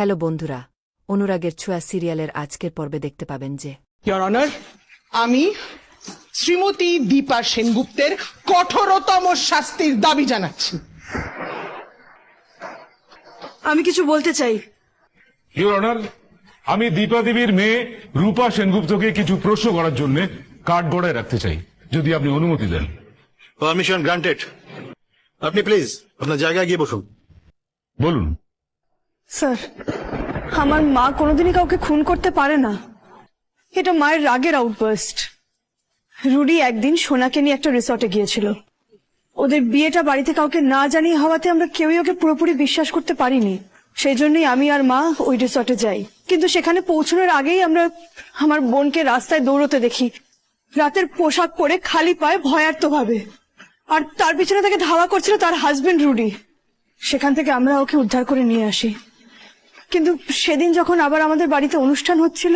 Hello বন্ধুরা অনুরাগের ছোঁয়া সিরিয়ালের আজকের পর্বে দেখতে পাবেন যে ইয়র অনার আমি শ্রীমতী দীপা সেনগুপ্তের কঠোরতম শাস্তির দাবি জানাচ্ছি। আমি কিছু বলতে চাই। অনার আমি দীপা দেবীর মেয়ে রূপা সেনগুপ্তকে কিছু প্রশ্ন করার জন্য কাঠ গড়ায় রাখতে চাই যদি আপনি অনুমতি দেন। পারমিশন গ্রান্টেড আপনি প্লিজ আপনার জায়গায় গিয়ে বসুন। বলুন। স্যার, আমার মা কোনোদিনই কাউকে খুন করতে পারে না। এটা মায়ের রাগের আউটবার্স্ট রুডি একদিন সোনাকে নিয়ে একটা রিসর্টে গিয়েছিল। ওদের বিয়েটা বাড়িতে কাউকে না জানিয়ে হওয়াতে আমরা কেউই ওকে পুরোপুরি বিশ্বাস করতে পারিনি। সেই জন্যই আমি আর মা ওই রিসর্টে যাই। কিন্তু সেখানে পৌঁছানোর আগেই আমরা আমার বোনকে রাস্তায় দৌড়তে দেখি। রাতের পোশাক পরে খালি পায়ে ভয়ার্ত ভাবে আর তার পিছনে তাকে ধাওয়া করছিল তার হাজবেন্ড রুডি। সেখান থেকে আমরা ওকে উদ্ধার করে নিয়ে আসি। কিন্তু সেদিন যখন আবার আমাদের বাড়িতে অনুষ্ঠান হচ্ছিল,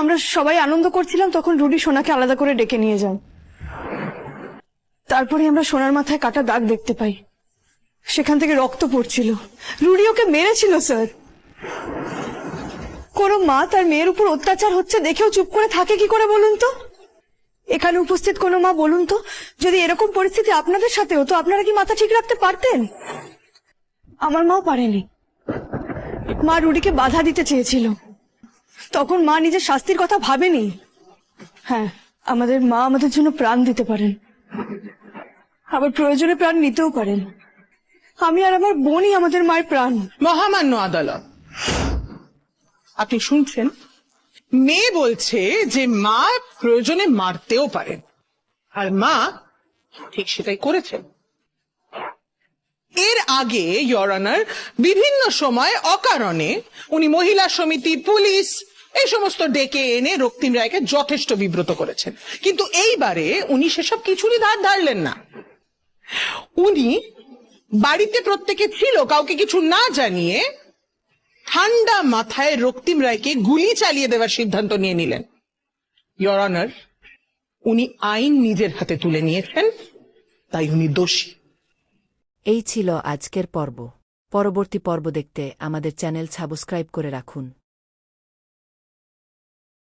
আমরা সবাই আনন্দ করছিলাম, তখন রুডি সোনাকে আলাদা করে ডেকে নিয়ে যান। তারপরে আমরা সোনার মাথায় কাটা দাগ দেখতে পাই। সেখান থেকে রক্ত পড়ছিল। রুডি ওকে মেরেছিল, স্যার। কোন মা তার মেয়ের উপর অত্যাচার হচ্ছে দেখেও চুপ করে থাকে কি করে বলুন তো? এখানে উপস্থিত কোনো মা বলুন তো, যদি এরকম পরিস্থিতি আপনাদের সাথে হতো আপনারা কি মাথা ঠিক রাখতে পারতেন? আমার মাও পারেনি। মা রুডিকে বাধা দিতে চেয়েছিল। তখন মা নিজের শাস্তির কথা ভাবেনি। হ্যাঁ আমাদের মা আমাদের জন্য প্রাণ দিতে পারেন। আবার প্রয়োজনে প্রাণ নিতেও পারেন। আমি আর আমার বোনই আমাদের মায়ের প্রাণ। মহামান্য আদালত। আপনি শুনছেন? মেয়ে বলছে যে মা প্রয়োজনে মারতেও পারেন। আর মা ঠিক সেটাই করেছেন। এর আগে ইয়র অনার বিভিন্ন সময় অকারণে উনি মহিলা সমিতি, পুলিশ, এই সমস্ত ডেকে এনে রক্তিম রায়কে যথেষ্ট বিব্রত করেছেন। কিন্তু এইবারে উনি সেসব কিছুরই ধার ধারলেন না। উনি বাড়িতে প্রত্যেকে ছিল, কাউকে কিছু না জানিয়ে ঠান্ডা মাথায় রক্তিম রায়কে গুলি চালিয়ে দেওয়ার সিদ্ধান্ত নিয়ে নিলেন। ইয়র অনার উনি আইন নিজের হাতে তুলে নিয়েছেন, তাই উনি দোষী। এই ছিল আজকের পর্ব। পরবর্তী পর্ব দেখতে আমাদের চ্যানেল সাবস্ক্রাইব করে রাখুন।